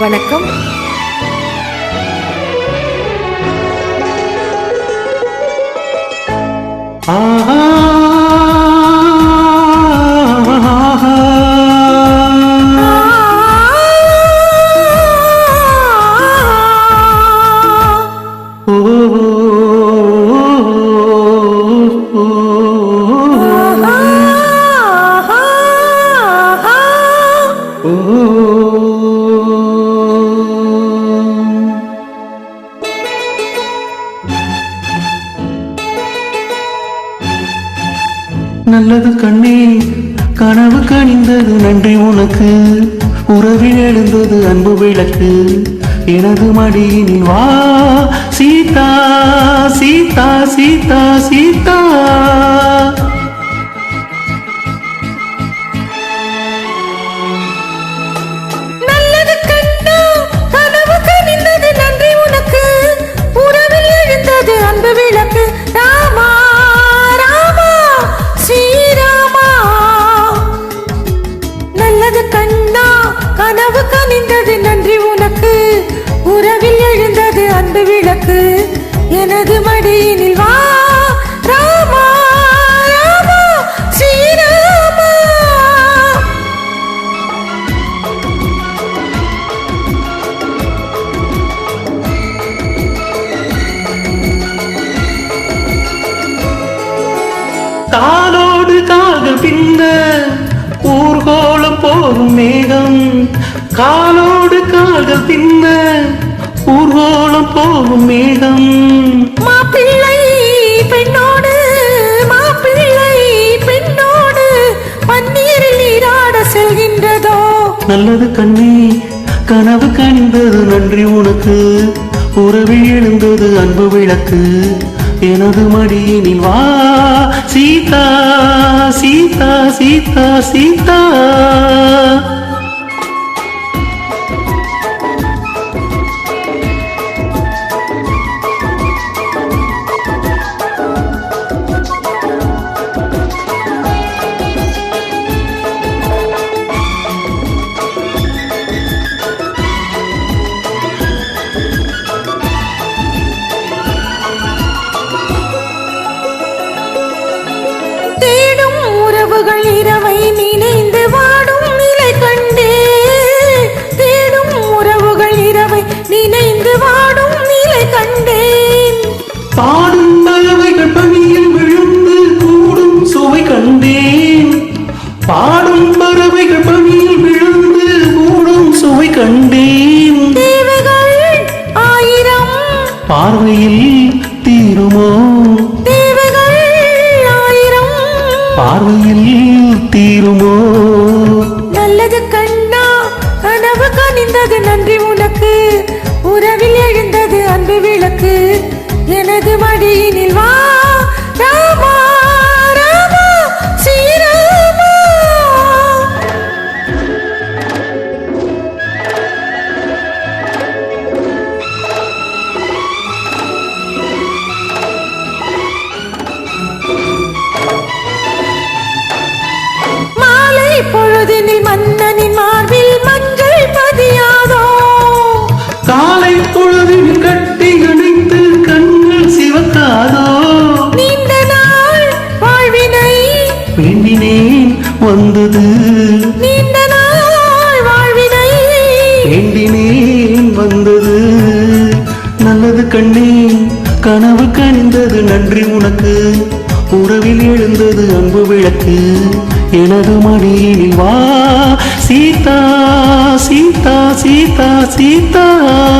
வணக்கம். ஆஹா. ஓ. நல்லது கண்ணே கனவு கணிந்தது நன்றி உனக்கு. உறவில் எழுந்தது அன்பு விளக்கு. எனது மடியின் வா சீதா சீதா சீதா சீதா. காலோடு கால்கள் பின்ன ஊர்கோலம் போகும் மேகம். காலோடு கால்கள் பின்ன ஊர்கோலம் போகும் மேகம். மாப்பிள்ளை பெண்ணோடு மாப்பிள்ளை பெண்ணோடு பன்னீரில் நீராட செல்கின்றதோ? நல்லது கண்ணே கனவு கணிந்தது நன்றி உனக்கு. உறவில் எழுந்தது அன்பு விளக்கு. எனது மடியினில் வா சீதா சீதா பாடும் பறவைகள் பணியில் விழுந்து கூடும் சுவை கண்டேன். தேவைகள் ஆயிரம் பார்வையில் தீருமோ? தேவைகள் ஆயிரம் பார்வையில் தீருமோ? நல்லது கண்ணா கனவு கனிந்தது நன்றி உனக்கு. உறவில் வந்தது. நீண்ட நாள் வாழ்வினை. வேண்டினேன் வந்தது. நல்லது கண்ணே கனவு கனிந்தது நன்றி உனக்கு. உறவில் எழுந்தது அன்பு விளக்கு. எனது மடியினில் வா. சீதா சீதா சீதா சீதா.